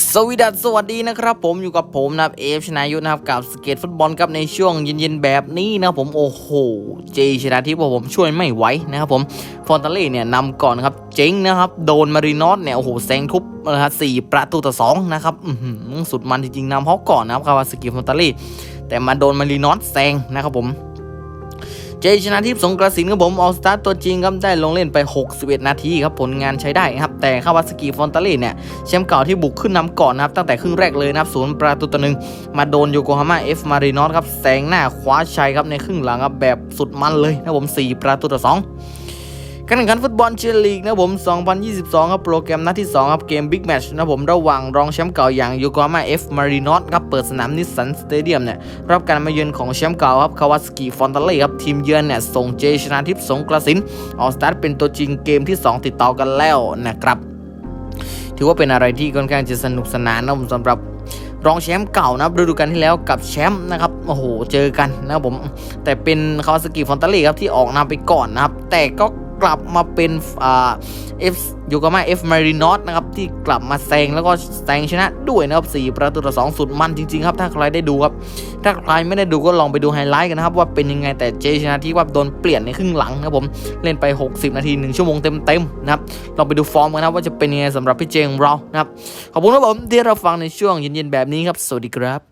สวีดัสสวัสดีนะครับผมอยู่กับผมนะครับเอฟชนายุทธนะครับกับสเก็ตฟุตบอลครับในช่วงเย็นๆแบบนี้นะครับผมโอ้โหเจชนะทิพย์ผมช่วยไม่ไหวนะครับผมฟอนตาเล่เนี่ยนำก่อนครับเจ๊งนะครับโดนมารินอสเนี่ยโอ้โหแซงทุบนะฮะสี่ประตูต่อสองนะครับอื้อหือสุดมันจริงๆนำเขาก่อนนะครับคาวาสกิฟอนตาเล่แต่มาโดนมารินอสแซงนะครับผม เจชนะทิพย์สงกระสินครับผมออสตาร์ตัวจริงครับได้ลงเล่นไป 61 นาทีครับผลงานใช้ได้ครับแต่คาวาสกิฟอนตาเล่เนี่ยแชมป์เก่าที่บุกขึ้นนำก่อนนะครับตั้งแต่ครึ่งแรกเลยนะครับศูนย์ประตูต่อหนึ่งมาโดนโยโกฮาม่าเอฟมารินอสครับแซงหน้าคว้าชัยครับในครึ่งหลังครับแบบสุดมันเลยนะครับผม 4 ประตูต่อ2 การแข่งขันฟุตบอลเชียร์ลีกนะครับผม 2022 ครับโปรแกรมนัดที่ 2 ครับเกมบิ๊กแมตช์นะผมระหว่างรองแชมป์เก่าอย่างโยโกฮาม่าเอฟมารินอสครับเปิดสนามนิสสันสเตเดียมเนี่ยรับการมาเยือนของแชมป์เก่าครับคาวาสกิฟอนตาเล่ครับทีมเยือนเนี่ยส่งเจชนาทิพย์สงกระสินออกสตาร์ทเป็นตัวจริงเกมที่ 2 ติดต่อกันแล้วนะครับถือว่าเป็นอะไรที่ค่อนข้างจะสนุกสนานนะผมสำหรับรองแชมป์เก่านะฤดูกาลที่แล้วกับแชมป์นะครับโอ้โหเจอกันนะครับผมแต่เป็นคาวาสกิฟอนตาเล่ครับที่ออกนำไปก่อนนะครับแต่ก็ กลับมาเป็นอ่าเอฟยูกามาเอฟมารินอสนะครับที่กลับมาแซงแล้วก็แซงชนะด้วยนะครับ4ประตูต่อ2สุดมันจริงๆครับ ถ้าใครได้ดูครับ ถ้าใครไม่ได้ดูก็ลองไปดูไฮไลท์กันนะครับว่าเป็นยังไงแต่เจชนะที่ว่าโดนเปลี่ยนในครึ่งหลังนะครับผมเล่นไป 60 นาที 1 ชั่วโมงเต็มๆนะครับลองไปดูฟอร์มกันนะว่าจะเป็นยังไงสำหรับพี่เจงเรานะครับขอบคุณครับผมที่เราฟังในช่วงเย็นๆแบบนี้ครับสวัสดีครับ